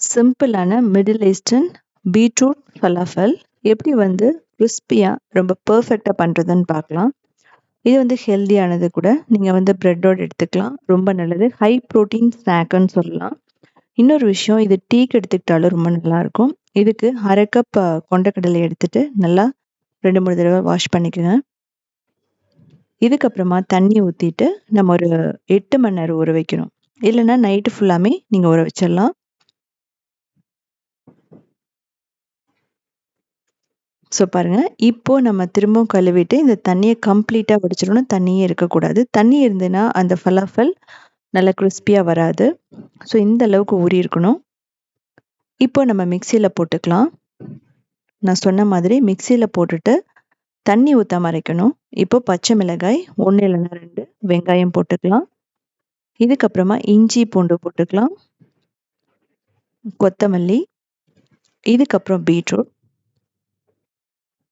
சிம்பிளான middle eastern beetroot falafel எப்படி வந்து கிறிஸ்பியாக ரொம்ப பர்ஃபெக்டாக பண்ணுறதுன்னு பார்க்கலாம். இது வந்து ஹெல்த்தியானது கூட நீங்கள் வந்து ப்ரெட்டோடு எடுத்துக்கலாம். ரொம்ப நல்லது. ஹை ப்ரோட்டீன் ஸ்நாக்குன்னு சொல்லலாம். இன்னொரு விஷயம் இது டீக்கு எடுத்துக்கிட்டாலும் ரொம்ப நல்லாயிருக்கும். இதுக்கு அரை கப் கொண்டக்கடலை எடுத்துட்டு நல்லா ரெண்டு மூணு தடவை வாஷ் பண்ணிக்கோங்க. இதுக்கப்புறமா தண்ணி ஊற்றிட்டு நம்ம ஒரு எட்டு மணி நேரம் ஊற வைக்கணும். இல்லைன்னா நைட்டு ஃபுல்லாமே நீங்கள் ஊற வச்சிடலாம். ஸோ பாருங்கள் இப்போது நம்ம திரும்பவும் கழுவிட்டு இந்த தண்ணியை கம்ப்ளீட்டாக வடிச்சிடணும். தண்ணியே இருக்கக்கூடாது. தண்ணி இருந்துன்னா அந்த ஃபலாஃபல் நல்லா கிறிஸ்பியாக வராது. ஸோ இந்த அளவுக்கு ஊறி இருக்கணும். இப்போ நம்ம மிக்சியில் போட்டுக்கலாம். நான் சொன்ன மாதிரி மிக்சியில் போட்டுட்டு தண்ணி ஊற்றாம அரைக்கணும். இப்போ பச்சை மிளகாய் ஒன்று இல்லைன்னா ரெண்டு வெங்காயம் போட்டுக்கலாம். இதுக்கப்புறமா இஞ்சி பூண்டு போட்டுக்கலாம். கொத்தமல்லி. இதுக்கப்புறம் பீட்ரூட்.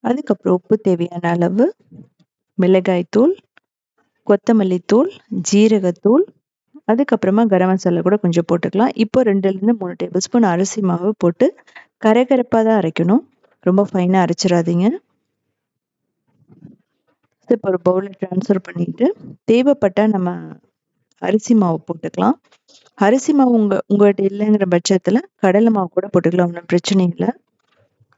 அதுக்கப்புறம் உப்பு தேவையான அளவு மிளகாய் தூள் கொத்தமல்லி தூள் ஜீரகத்தூள் அதுக்கப்புறமா கரம் மசாலா கூட கொஞ்சம் போட்டுக்கலாம். இப்போ ரெண்டுலேருந்து மூணு டேபிள் ஸ்பூன் அரிசி மாவு போட்டு கரைகரப்பாக தான் அரைக்கணும். ரொம்ப ஃபைனாக அரைச்சிடாதீங்க. இப்போ ஒரு பவுலில் ட்ரான்ஸ்ஃபர் பண்ணிவிட்டு தேவைப்பட்டால் நம்ம அரிசி மாவு போட்டுக்கலாம். அரிசி மாவு உங்கள் உங்கள்கிட்ட இல்லைங்கிற பட்சத்தில் கடலை மாவு கூட போட்டுக்கலாம் ஒன்றும் பிரச்சனை இல்லை.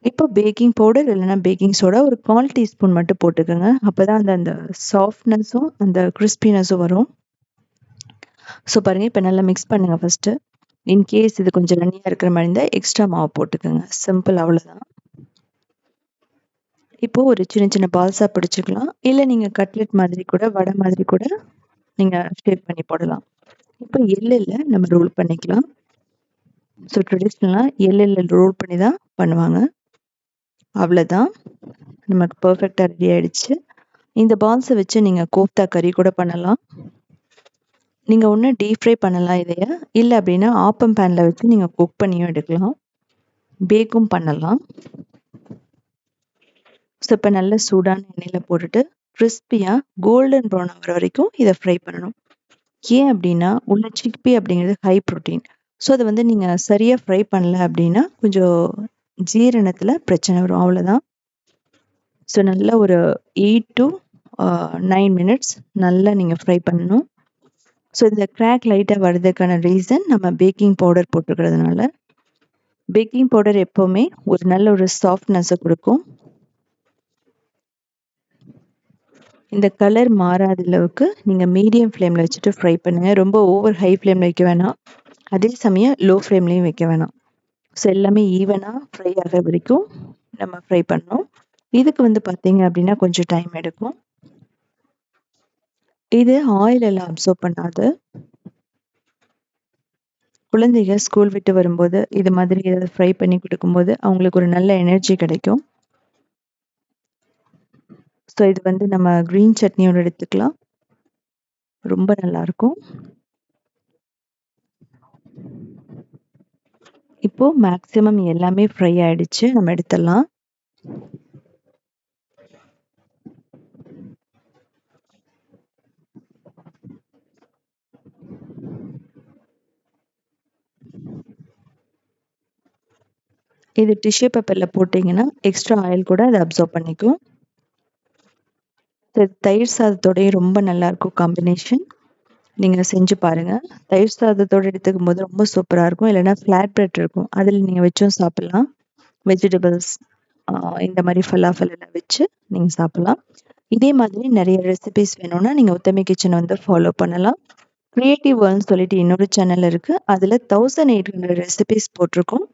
இப்போ பேக்கிங் பவுடர் இல்லைன்னா பேக்கிங் சோடா ஒரு கால் டீஸ்பூன் மட்டும் போட்டுக்கோங்க. அப்போ தான் அந்த அந்த சாஃப்ட்னஸும் அந்த கிறிஸ்பினஸும் வரும். ஸோ பாருங்கள் இப்போ நல்லா மிக்ஸ் பண்ணுங்கள் ஃபஸ்ட்டு இன்கேஸ் இது கொஞ்சம் தண்ணியாக இருக்கிற மாதிரி இருந்தால் எக்ஸ்ட்ரா மாவு போட்டுக்கோங்க. சிம்பிள் அவ்வளோதான் இப்போது ஒரு சின்ன சின்ன பால்ஸாக பிடிச்சிக்கலாம். இல்லை நீங்கள் கட்லெட் மாதிரி கூட வடை மாதிரி கூட நீங்கள் ஷேப் பண்ணி போடலாம். இப்போ எள்ளில் நம்ம ரோல் பண்ணிக்கலாம். ஸோ ட்ரெடிஷ்னலாக எள்ளில் ரோல் பண்ணி தான் பண்ணுவாங்க. அவ்வளோதான் நமக்கு பர்ஃபெக்டாக ரெடி ஆகிடுச்சு இந்த பால்ஸை வச்சு நீங்கள் கோஃப்தா கறி கூட பண்ணலாம். நீங்கள் ஒன்று டீப் ஃப்ரை பண்ணலாம் இதைய. இல்லை அப்படின்னா ஆப்பம் பேனில் வச்சு நீங்கள் குக் பண்ணியும் எடுக்கலாம். பேக்கும் பண்ணலாம். ஸோ இப்போ நல்ல சூடான எண்ணெயில் போட்டுட்டு கிறிஸ்பியாக கோல்டன் ப்ரௌன் ஆகிற வரைக்கும் இதை ஃப்ரை பண்ணணும். ஏன் அப்படின்னா உள்ள சிக்பி அப்படிங்கிறது ஹை ப்ரோட்டீன் ஸோ அதை வந்து நீங்கள் சரியாக ஃப்ரை பண்ணல அப்படின்னா கொஞ்சம் ஜீரணத்தில் பிரச்சனை வரும். அவ்வளோதான் ஸோ நல்ல ஒரு எயிட் டு நைன் மினிட்ஸ் நல்லா நீங்கள் ஃப்ரை பண்ணணும். ஸோ இந்த கிராக் லைட்டாக வர்றதுக்கான ரீசன் நம்ம பேக்கிங் பவுடர் போட்டிருக்கிறதுனால பேக்கிங் பவுடர் எப்போவுமே ஒரு நல்ல ஒரு சாஃப்ட்னஸை கொடுக்கும். இந்த கலர் மாறாத அளவுக்கு நீங்கள் மீடியம் ஃப்ளேமில் வச்சுட்டு ஃப்ரை பண்ணுங்கள் ரொம்ப ஓவர் ஹை ஃப்ளேமில் வைக்க வேணாம். அதே சமயம் லோ ஃப்ளேம்லேயும் வைக்க வேணாம். ஸோ எல்லாமே ஈவனாக ஃப்ரை ஆகிற வரைக்கும் நம்ம ஃப்ரை பண்ணோம் இதுக்கு வந்து பார்த்தீங்க அப்படின்னா கொஞ்சம் டைம் எடுக்கும். இது ஆயில் எல்லாம் அப்சர்வ் பண்ணாது. குழந்தைங்க ஸ்கூல் விட்டு வரும்போது இது மாதிரி ஏதாவது ஃப்ரை பண்ணி கொடுக்கும்போது அவங்களுக்கு ஒரு நல்ல எனர்ஜி கிடைக்கும். ஸோ இது வந்து நம்ம க்ரீன் சட்னியோட எடுத்துக்கலாம். ரொம்ப நல்லாயிருக்கும் இப்போ மேக்ஸிமம் எல்லாமே ஃப்ரை ஆயிடுச்சு. நம்ம எடுத்துடலாம். இது டிஷ்யூ பேப்பரில் போட்டிங்கன்னா எக்ஸ்ட்ரா ஆயில் கூட அதை அப்சர்வ் பண்ணிக்கும். தயிர் சாதத்தோடய ரொம்ப நல்லாயிருக்கும் காம்பினேஷன் நீங்கள் செஞ்சு பாருங்கள் தயிர் சாதத்தோடு எடுத்துக்கும் போது ரொம்ப சூப்பராக இருக்கும். இல்லைனா ஃப்ளாட் பிரெட் இருக்கும். அதில் நீங்கள் வச்சும் சாப்பிட்லாம். வெஜிடபிள்ஸ் இந்த மாதிரி ஃபலாஃபல் எல்லாம் வச்சு நீங்கள் சாப்பிட்லாம். இதே மாதிரி நிறைய ரெசிபிஸ் வேணும்னா நீங்கள் உத்தமி கிச்சனை வந்து ஃபாலோ பண்ணலாம். க்ரியேட்டிவ் வேர்ல்னு சொல்லிட்டு இன்னொரு சேனல் இருக்குது அதில் தௌசண்ட் எயிட் ஹண்ட்ரட் ரெசிபிஸ் போட்டிருக்கோம்.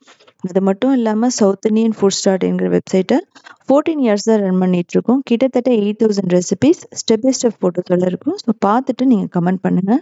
அது மட்டும் இல்லாமல் சவுத் இண்டியன் ஃபுட் ஸ்டார்ட் என்கிற வெப்சைட்டை ஃபோர்டீன் இயர்ஸ் தான் ரன் பண்ணிகிட்ருக்கோம் கிட்டத்தட்ட eight thousand recipes step by step ஃபோட்டோஸோட இருக்கும். ஸோ பார்த்துட்டு நீங்கள் கமெண்ட் பண்ணுங்கள்